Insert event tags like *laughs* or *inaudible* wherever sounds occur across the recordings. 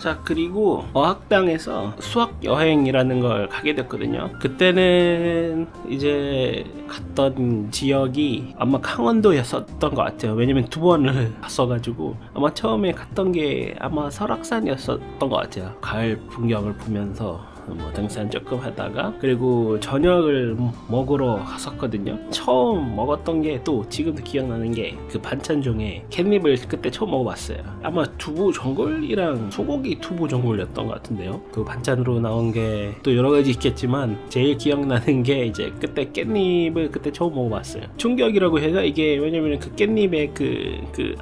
자 그리고 어학당에서 수학 여행이라는 걸 가게 됐거든요. 그때는 이제 갔던 지역이 아마 강원도였었던 것 같아요. 왜냐면 두 번을 *laughs* 갔어가지고 아마 처음에 갔던 게 아마 설악산이었었던 것 같아요. 가을 풍경을 보면서 뭐 등산 조금 하다가 그리고 저녁을 먹으러 갔었거든요. 처음 먹었던 게 또 지금도 기억나는 게 그 반찬 중에 캣닙을 그때 처음 먹어봤어요. 아마 두부 전골이랑 소고기 두부 전골이었던 것 같은데요. 그 반찬으로 나온 게 또 여러 가지 있겠지만 제일 기억나는 게 이제 그때 깻잎을 그때 처음 먹어봤어요. 충격이라고 해서 이게 왜냐면 그 깻잎의 그 그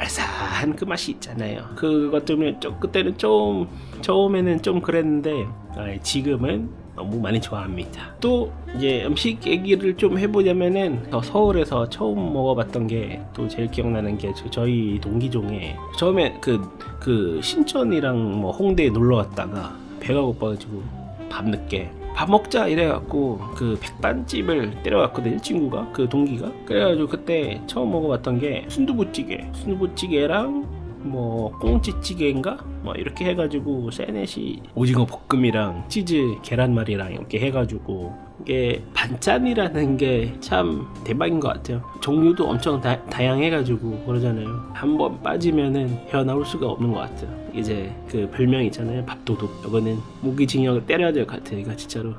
알싸한 그 맛이 있잖아요. 그것 때문에 좀 그때는 좀 처음에는 좀 그랬는데 아, 지금은 너무 많이 좋아합니다. 또 이제 음식 얘기를 좀 해보자면은 저 서울에서 처음 먹어봤던 게 또 제일 기억나는 게 저- 저희 동기 중에 처음에 그 그 신천이랑 뭐 홍대에 놀러 갔다가 배가 고파가지고 밤늦게 밥 먹자 이래갖고 그 백반집을 때려갔거든요 친구가 그 동기가. 그래가지고 그때 처음 먹어봤던 게 순두부찌개. 순두부찌개랑 뭐 꽁치찌개인가? 뭐 이렇게 해가지고 세넷이 오징어 볶음이랑 치즈 계란말이랑 이렇게 해가지고 이게 반찬이라는 게 참 대박인 것 같아요. 종류도 엄청 다, 다양해가지고 그러잖아요. 한번 빠지면은 헤어나올 수가 없는 것 같아요. 이제 그 별명 있잖아요. 밥도둑. 이거는 무기징역을 때려야 될 것 같아요. 이거 진짜로